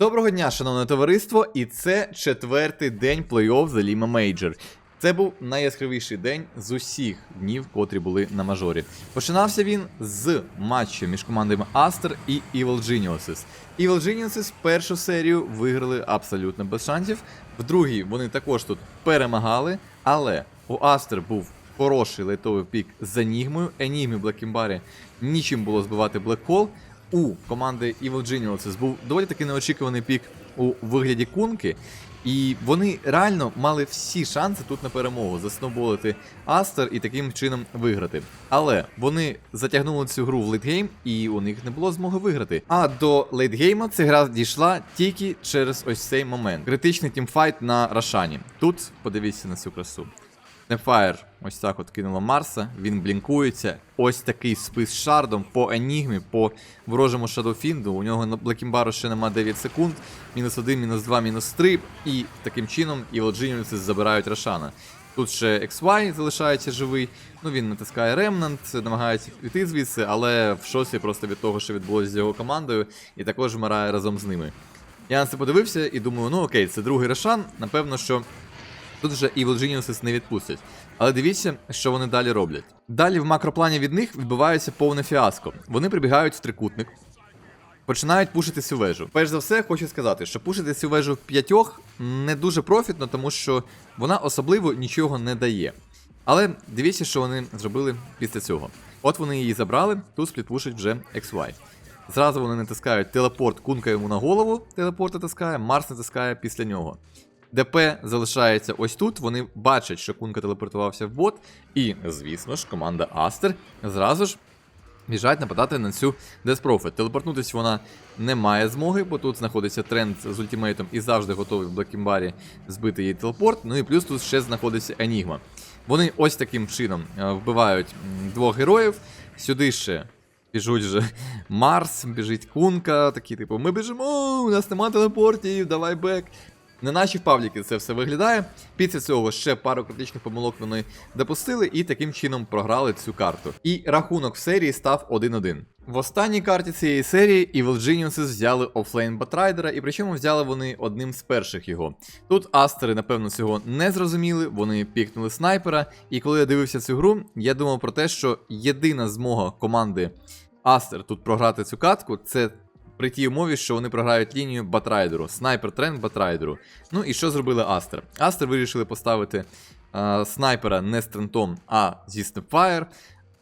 Доброго дня, шановне товариство, і це четвертий день плей-офф за Lima Major. Це був найяскравіший день з усіх днів, котрі були на мажорі. Починався він з матчу між командами Aster і Evil Geniuses. Evil Geniuses першу серію виграли абсолютно без шансів. В другій вони також тут перемагали, але у Aster був хороший лейтовий пік з Енігмою. Енігмі Блекімбарі нічим було збивати Блекхол. У команди Evil Geniuses був доволі таки неочікуваний пік у вигляді кунки. І вони реально мали всі шанси тут на перемогу засноболити Астер і таким чином виграти. Але вони затягнули цю гру в лейтгейм, і у них не було змоги виграти. А до лейтгейма ця гра дійшла тільки через ось цей момент. Критичний тімфайт на Рашані. Тут подивіться на цю красу. Нефайр ось так от кинуло Марса, він блінкується. Ось такий спис з шардом по Енігмі, по ворожому Шадофінду. У нього на Блекімбару ще нема 9 секунд. Мінус 1, мінус 2, мінус 3. І таким чином Geniuses забирають Рошана. Тут ще XY залишається живий. Ну він натискає Remnant, намагається піти звідси, але в шоці просто від того, що відбулося з його командою, і також вмирає разом з ними. Я на це подивився і думаю, ну окей, це другий Рошан. Напевно, що Тут вже Evil Geniuses не відпустять. Але дивіться, що вони далі роблять. Далі в макроплані від них відбувається повне фіаско. Вони прибігають в трикутник, починають пушити цю вежу. Перш за все, хочу сказати, що пушити цю вежу в п'ятьох не дуже профітно, тому що вона особливо нічого не дає. Але дивіться, що вони зробили після цього. От вони її забрали, тут сплітпушить вже XY. Зразу вони натискають телепорт, кунка йому на голову, телепорт натискає, Марс натискає після нього. ДП залишається ось тут. Вони бачать, що кунка телепортувався в бот. І, звісно ж, команда Астер зразу ж біжать нападати на цю Деспрофит. Телепортнутися вона не має змоги, бо тут знаходиться тренд з ультимейтом і завжди готовий в Блекімбарі збити її телепорт. Ну і плюс тут ще знаходиться Енігма. Вони ось таким чином е, вбивають двох героїв. Сюди ще біжуть вже Марс, біжить Кунка, такі, типу, ми біжимо, у нас нема телепортів, давай бек. На наші в пабліки це все виглядає. Після цього ще пару критичних помилок вони допустили і таким чином програли цю карту. І рахунок в серії став 1-1. В останній карті цієї серії Evil Geniuses взяли офлейн Батрайдера, і причому взяли вони одним з перших його. Тут астери, напевно, цього не зрозуміли, вони пікнули снайпера. І коли я дивився цю гру, я думав про те, що єдина змога команди Астер тут програти цю катку це при тій умові, що вони програють лінію Батрайдеру, снайпер тренд Батрайдеру. Ну і що зробили Астер? Астер вирішили поставити а, снайпера не з трентом, а зі Snapfire.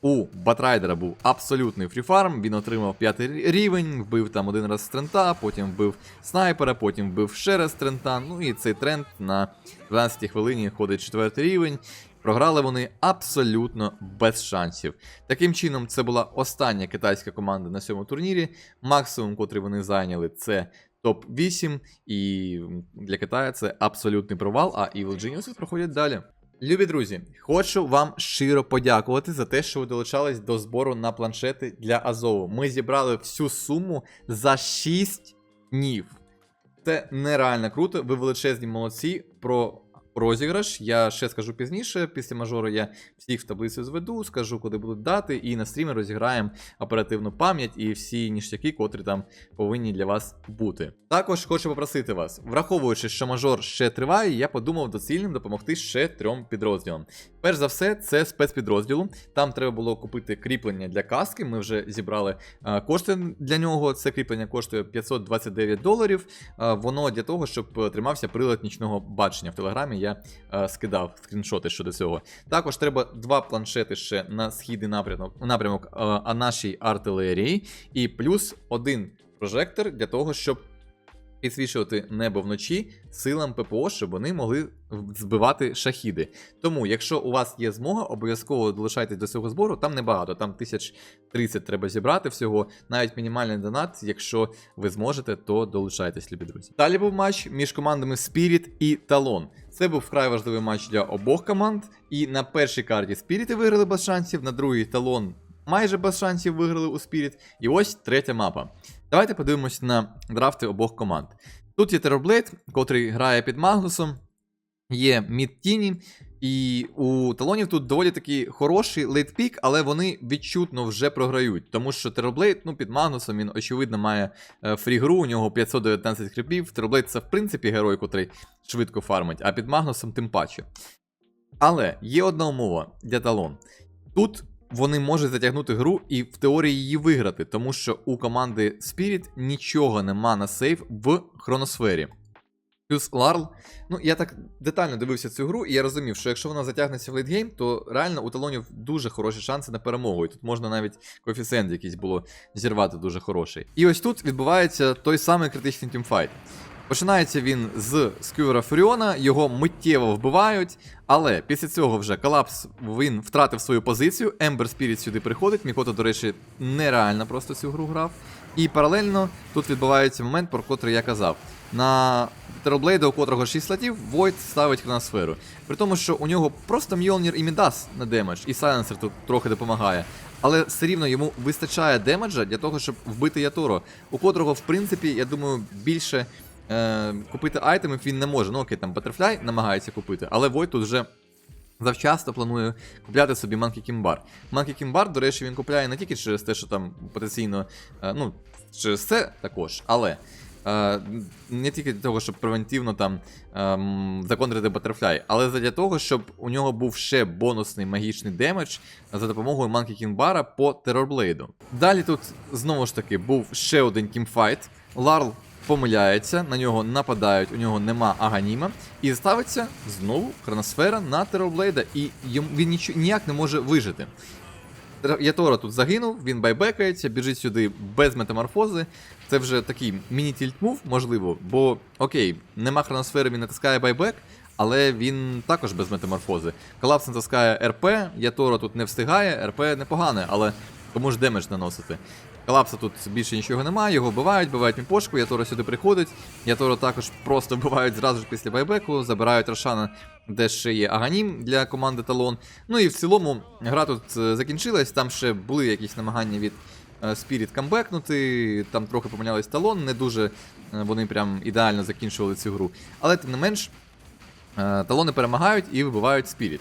У Батрайдера був абсолютний фріфарм, він отримав п'ятий рівень, вбив там один раз трента, потім вбив снайпера, потім вбив ще раз трента. Ну і цей тренд на 12 хвилині ходить четвертий рівень. Програли вони абсолютно без шансів. Таким чином, це була остання китайська команда на цьому турнірі. Максимум, котрий вони зайняли, це топ-8. І для Китаю це абсолютний провал, а Evil Geniuses проходять далі. Любі друзі, хочу вам щиро подякувати за те, що ви долучались до збору на планшети для Азову. Ми зібрали всю суму за 6 днів. Це нереально круто. Ви величезні молодці. Про розіграш я ще скажу пізніше. Після мажору я всіх в таблицю зведу, скажу, куди будуть дати, і на стрімі розіграємо оперативну пам'ять і всі ніштяки, котрі там повинні для вас бути. Також хочу попросити вас, враховуючи, що мажор ще триває, я подумав доцільним допомогти ще трьом підрозділам. Перш за все, це спецпідрозділу. Там треба було купити кріплення для каски. Ми вже зібрали е, кошти для нього. Це кріплення коштує 529 доларів. Е, воно для того, щоб тримався прилад нічного бачення. В телеграмі я е, скидав скріншоти щодо цього. Також треба два планшети ще на східний напрямок, напрямок е, а нашій артилерії, і плюс один прожектор для того, щоб підсвічувати небо вночі силам ППО, щоб вони могли збивати шахіди. Тому, якщо у вас є змога, обов'язково долучайтесь до цього збору. Там небагато, там 1030 треба зібрати всього. Навіть мінімальний донат, якщо ви зможете, то долучайтесь, любі друзі. Далі був матч між командами Spirit і Talon. Це був вкрай важливий матч для обох команд. І на першій карті Spirit виграли без шансів, на другій талон майже без шансів виграли у Спіріт. І ось третя мапа. Давайте подивимось на драфти обох команд. Тут є Terrorblade, котрий грає під Магнусом. є мід-тіні, і у талонів тут доволі таки хороший лейтпік, але вони відчутно вже програють. Тому що Терорблейд, ну, під Магнусом, він, очевидно, має е, фрігру, у нього 519 хрипів. Терорблейд це, в принципі, герой, котрий швидко фармить, а під Магнусом тим паче. Але є одна умова для талон. Тут вони можуть затягнути гру і в теорії її виграти, тому що у команди Spirit нічого нема на сейф в хроносфері. Плюс Ларл. Ну, я так детально дивився цю гру, і я розумів, що якщо вона затягнеться в лейтгейм, то реально у талонів дуже хороші шанси на перемогу. І тут можна навіть коефіцієнт якийсь було зірвати дуже хороший. І ось тут відбувається той самий критичний тімфайт. Починається він з скювера Фуріона, його миттєво вбивають, але після цього вже колапс він втратив свою позицію. Ембер Спіріт сюди приходить. Мікото, до речі, нереально просто цю гру грав. І паралельно тут відбувається момент, про котрий я казав. На Терорблейда, у котрого 6 слотів, Void ставить хроносферу. При тому, що у нього просто Мьолнір і Мідас на демедж, і Сайленсер тут трохи допомагає. Але все рівно йому вистачає демеджа для того, щоб вбити Яторо, у котрого, в принципі, я думаю, більше е, купити айтемів він не може. Ну окей, там Butterfly намагається купити, але Void тут вже завчасно планує купляти собі Monkey King Bar. Monkey King Bar, до речі, він купляє не тільки через те, що там потенційно, е, ну, через це також, але. е, Не тільки для того, щоб превентивно там ем, законтрити Butterfly, але для того, щоб у нього був ще бонусний магічний демедж за допомогою Monkey King по Терорблейду. Далі тут знову ж таки був ще один кімфайт. Ларл помиляється, на нього нападають, у нього нема аганіма, і ставиться знову хроносфера на Терорблейда, і він ніч- ніяк не може вижити. Ятора тут загинув, він байбекається, біжить сюди без метаморфози. Це вже такий міні-тільт-мув, можливо, бо окей, нема хроносфери, він натискає байбек, але він також без метаморфози. Колапс натискає РП, Ятора тут не встигає, РП непогане, але кому ж демедж наносити. Колапса тут більше нічого немає, його вбивають, вбивають міпошку, Ятора сюди приходить. Ятора також просто вбивають зразу ж після байбеку, забирають Рошана, де ще є Аганім для команди Талон. Ну і в цілому гра тут е, закінчилась, там ще були якісь намагання від е, Spirit камбекнути, там трохи помінялись талон, не дуже е, вони прям ідеально закінчували цю гру. Але тим не менш, е, талони перемагають і вибивають Spirit.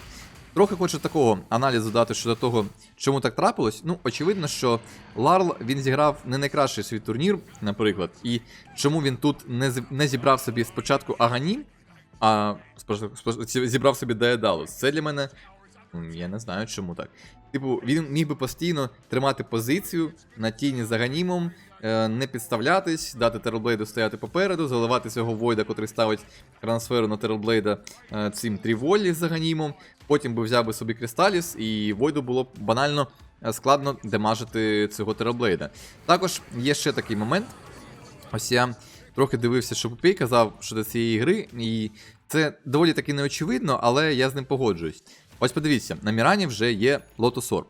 Трохи хочу такого аналізу дати щодо того, чому так трапилось. Ну, очевидно, що Ларл він зіграв не найкращий свій турнір, наприклад, і чому він тут не, не зібрав собі спочатку Агані, а зібрав собі Деедалус. Це для мене. Я не знаю, чому так. Типу, він міг би постійно тримати позицію на тіні за Ганімом, е, не підставлятись, дати Терорблейду стояти попереду, заливати цього Войда, котрий ставить трансферу на Терорблейда е, цим Тріволі з Аганімом. Потім би взяв би собі Кристаліс, і Войду було б банально е, складно демажити цього Терорблейда. Також є ще такий момент. Ось я трохи дивився, що Попей казав щодо цієї гри, і це доволі таки неочевидно, але я з ним погоджуюсь. Ось подивіться, на Мірані вже є Orb.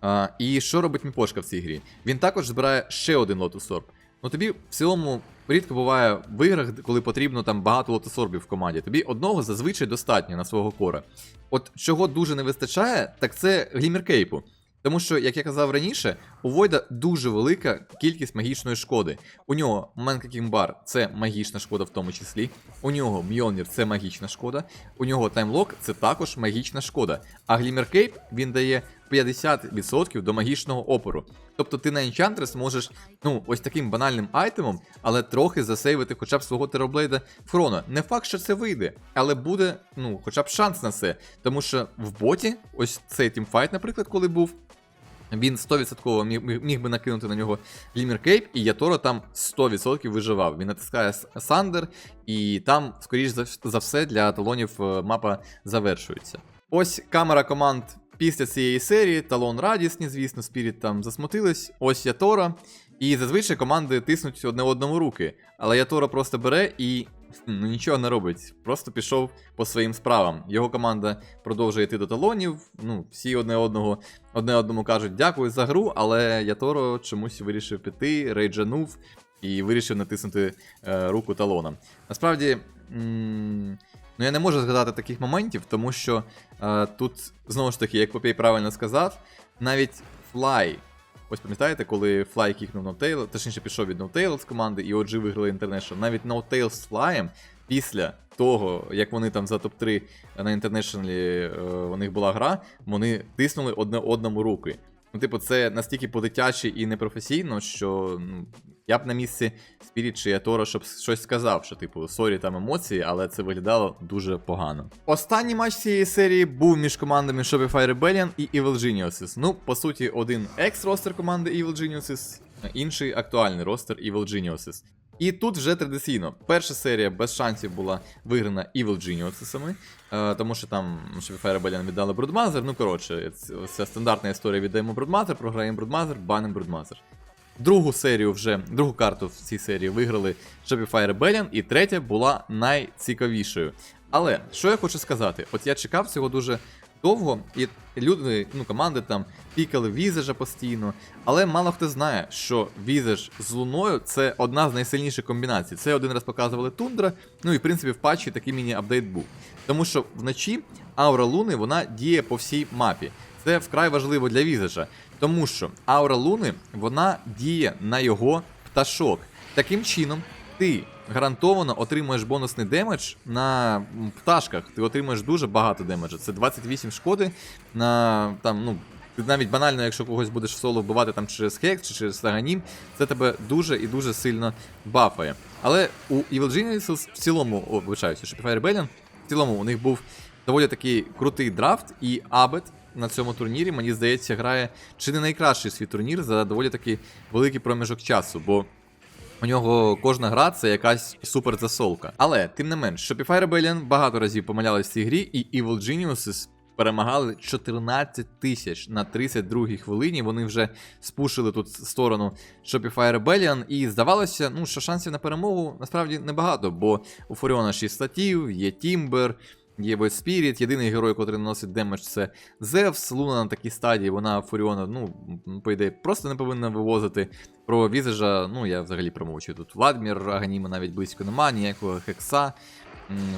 А, і що робить Міпошка в цій грі? Він також збирає ще один Orb. Ну тобі в цілому рідко буває в іграх, коли потрібно там багато Orбів в команді. Тобі одного зазвичай достатньо на свого кора. От чого дуже не вистачає, так це Глімер Кейпу. Тому що, як я казав раніше, у Войда дуже велика кількість магічної шкоди. У нього Манка Кімбар це магічна шкода в тому числі. У нього Мьйонір це магічна шкода. У нього Таймлок це також магічна шкода. А Глімер Кейп він дає 50% до магічного опору. Тобто ти на Enchantress можеш, ну, ось таким банальним айтемом, але трохи засейвити хоча б свого Тероблейда в. Не факт, що це вийде, але буде, ну, хоча б шанс на це. Тому що в боті, ось цей тімфайт, наприклад, коли був. Він 100% міг, міг, би накинути на нього Лімір Кейп, і Яторо там 100% виживав. Він натискає Сандер, і там, скоріш за, за все, для талонів е, мапа завершується. Ось камера команд після цієї серії. Талон радісні, звісно, Спіріт там засмутились. Ось Ятора. І зазвичай команди тиснуть одне одному руки. Але Ятора просто бере і ну, нічого не робить. Просто пішов по своїм справам. Його команда продовжує йти до талонів. Ну, всі одне одного одне одному кажуть дякую за гру, але Яторо чомусь вирішив піти, рейджанув і вирішив натиснути е, руку талоном. Насправді, м, ну я не можу згадати таких моментів, тому що е, тут знову ж таки, як Попей правильно сказав, навіть Флай. Ось пам'ятаєте, коли Флай кікнув Ноутейл, точніше пішов від Ноутейл з команди, і OG виграли International. Навіть Ноутейл з Флаєм після того, як вони там за топ-3 на інтернешнлі у них була гра, вони тиснули одне одному руки. Ну, типу, це настільки по-дитячі і непрофесійно, що ну, я б на місці Спіріт чи Атора, щоб щось сказав, що, типу, сорі там емоції, але це виглядало дуже погано. Останній матч цієї серії був між командами Shopify Rebellion і Evil Geniuses. Ну, по суті, один екс-ростер команди Evil Geniuses, інший актуальний ростер Evil Geniuses. І тут вже традиційно перша серія без шансів була виграна Evil Genius'ами, е, тому що там Shopify Rebellion віддали Broodmother. Ну, коротше, це, стандартна історія віддаємо Broodmother, програємо Broodmother, банимо Broodmother. Другу серію вже, другу карту в цій серії виграли Shopify Rebellion, і третя була найцікавішою. Але що я хочу сказати, от я чекав цього дуже довго, і люди, ну, команди там пікали візажа постійно. Але мало хто знає, що візаж з луною це одна з найсильніших комбінацій. Це один раз показували Тундра, ну і в принципі в патчі такий міні-апдейт був. Тому що вночі аура луни вона діє по всій мапі. Це вкрай важливо для візажа, тому що аура луни вона діє на його пташок. Таким чином, ти гарантовано отримуєш бонусний демедж на пташках. Ти отримуєш дуже багато демеджа. Це 28 шкоди на там, ну. Навіть банально, якщо когось будеш в соло вбивати там через хекс чи через саганім, це тебе дуже і дуже сильно бафає. Але у Evil Geniuses в цілому, о, вибачаюся, Shopify Rebellion, в цілому у них був доволі такий крутий драфт, і Абет на цьому турнірі, мені здається, грає чи не найкращий свій турнір за доволі такий великий проміжок часу, бо у нього кожна гра це якась супер засолка. Але тим не менш, Shopify Rebellion багато разів помилялись в цій грі, і Evil Geniuses перемагали 14 тисяч на 32-й хвилині. Вони вже спушили тут сторону Shopify Rebellion, і здавалося, ну що шансів на перемогу насправді небагато, бо у Фуріона 6 статів, є Тімбер. Є Void Spirit, єдиний герой, який наносить демедж, це Зевс. Луна на такій стадії, вона Фуріона, ну, по ідеї, просто не повинна вивозити. Про Візажа, ну, я взагалі промовчую. Тут Владмір, Аганіма навіть близько нема, ніякого хекса.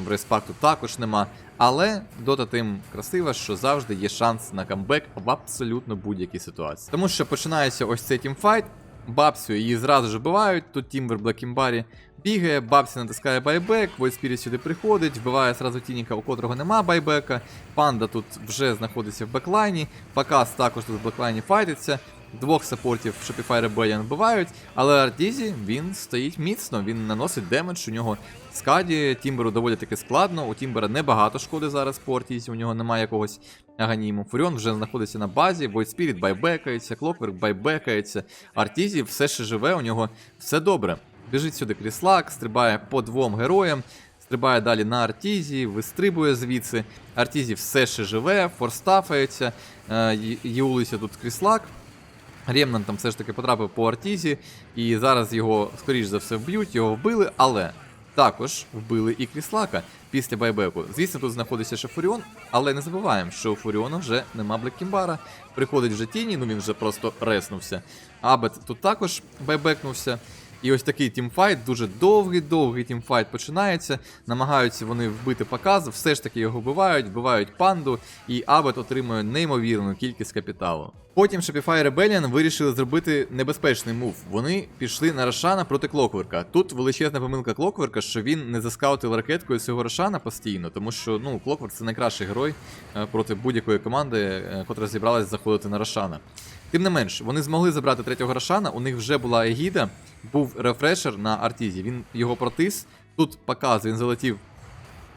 В респакту також нема. Але дота тим красива, що завжди є шанс на камбек в абсолютно будь-якій ситуації. Тому що починається ось цей тімфайт. Бабсю її зразу ж вбивають. Тут Тімбер Блекімбарі бігає, Бабсі натискає байбек, Spirit сюди приходить, вбиває сразу Тініка, у котрого нема байбека. Панда тут вже знаходиться в беклайні. Пакас також тут в беклайні файтиться. Двох саппортів Shopify Rebellion вбивають, але Артізі він стоїть міцно, він наносить демедж, у нього скаді, Тімберу доволі таки складно. У Тімбера небагато шкоди зараз по Артізі, у нього немає якогось аганіму. Фуріон вже знаходиться на базі, Void Spirit байбекається, Clockwork байбекається. Артізі все ще живе, у нього все добре. Біжить сюди Кріслак, стрибає по двом героям. Стрибає далі на Артізі, вистрибує звідси. Артізі все ще живе, форстафається, е, юлиться тут Кріслак. Ремнан там все ж таки потрапив по Артізі, і зараз його, скоріш за все, вб'ють, його вбили, але також вбили і Кріслака після байбеку. Звісно, тут знаходиться ще Фуріон, але не забуваємо, що у Фуріона вже нема Блеккімбара. Приходить вже Тіні, ну він вже просто реснувся. Абет тут також байбекнувся. І ось такий тімфайт, дуже довгий-довгий тімфайт починається. Намагаються вони вбити показ, все ж таки його вбивають, вбивають панду, і Абет отримує неймовірну кількість капіталу. Потім Shopify Rebellion вирішили зробити небезпечний мув. Вони пішли на Рошана проти Клокверка. Тут величезна помилка Клокверка, що він не заскаутив ракеткою цього Рошана постійно, тому що ну, Клокверк це найкращий герой е, проти будь-якої команди, е, котра зібралась заходити на Рошана. Тим не менш, вони змогли забрати третього Рошана, у них вже була Егіда, був рефрешер на Артізі. Він його протис. Тут показ, він залетів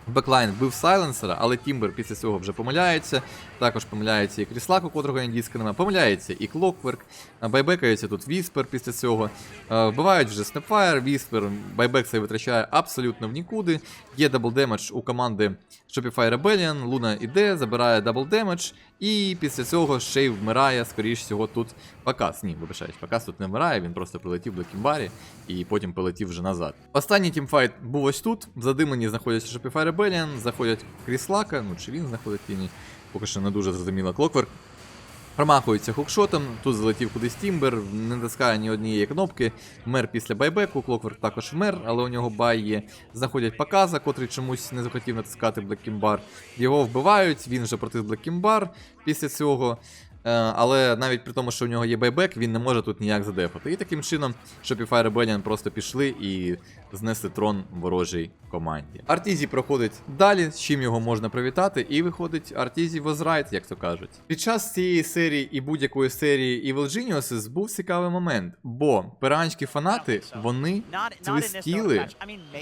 в беклайн, вбив сайленсера, але Тімбер після цього вже помиляється. Також помиляється і Кріслак, у котрого індійська немає. Помиляється і Клокверк. Байбекається тут Віспер після цього. Е, Вбивають вже Снепфайр, Віспер. Байбек цей витрачає абсолютно в нікуди. Є дабл демедж у команди Shopify Rebellion. Луна іде, забирає дабл демедж. І після цього ще й вмирає, скоріш всього, тут Пакас. Ні, вибачаюсь, Пакас тут не вмирає, він просто прилетів до Кімбарі і потім полетів вже назад. Останній тімфайт був ось тут. В задиманні знаходяться Shopify Rebellion, заходять Кріслака, ну чи він знаходить тіні, поки що не дуже зрозуміло. Клокверк Промахується хукшотом, тут залетів кудись Тімбер, не натискає ні однієї кнопки. Мер після байбеку, Клокверк також мер, але у нього бай є. Знаходять Паказа, котрий чомусь не захотів натискати Блеккімбар. Його вбивають, він вже протис Блеккімбар після цього. Е, Але навіть при тому, що у нього є байбек, він не може тут ніяк задефати. І таким чином Shopify Rebellion просто пішли і знести трон ворожій команді. Артізі проходить далі, з чим його можна привітати, і виходить Артізі Возрайт, як то кажуть. Під час цієї серії і будь-якої серії Evil Geniuses був цікавий момент, бо перуанські фанати вони свистіли,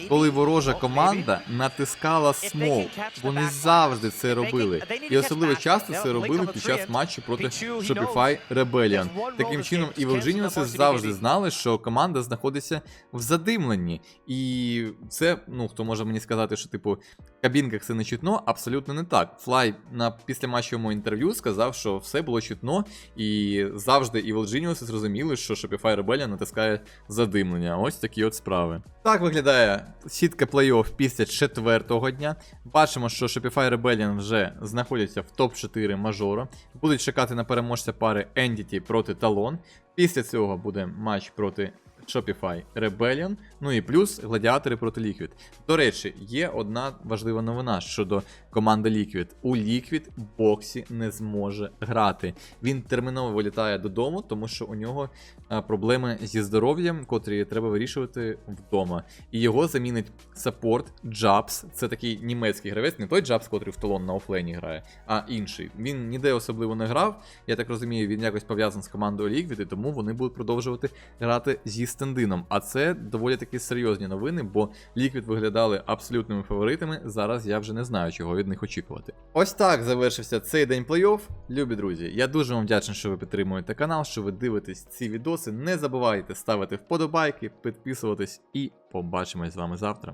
коли ворожа команда натискала смок. Вони завжди це робили. І особливо часто це робили під час матчу проти Shopify Rebellion. Таким чином, Evil Geniuses завжди знали, що команда знаходиться в задимленні. І це, ну хто може мені сказати, що типу в кабінках це не чутно, абсолютно не так. Флай на післяматчевому інтерв'ю сказав, що все було чутно, і завжди Evil Geniuses зрозуміли, що Shopify Rebellion натискає задимлення. Ось такі от справи. Так виглядає сітка плей-офф після четвертого дня. Бачимо, що Shopify Rebellion вже знаходяться в топ-4 мажора. Будуть чекати на переможця пари Entity проти Talon. Після цього буде матч проти Shopify Rebellion, ну і плюс гладіатори проти Liquid. До речі, є одна важлива новина щодо команди Liquid. У Liquid Боксі не зможе грати. Він терміново вилітає додому, тому що у нього проблеми зі здоров'ям, котрі треба вирішувати вдома. І його замінить саппорт Джабс. Це такий німецький гравець, не той Джабс, котрий в талон на офлейні грає, а інший. Він ніде особливо не грав. Я так розумію, він якось пов'язаний з командою Liquid, і тому вони будуть продовжувати грати зі стендином. А це доволі таки серйозні новини, бо Liquid виглядали абсолютними фаворитами. Зараз я вже не знаю, чого від них очікувати. Ось так завершився цей день плей-офф. Любі друзі, я дуже вам вдячний, що ви підтримуєте канал, що ви дивитесь ці відоси. Не забувайте ставити вподобайки, підписуватись і побачимось з вами завтра.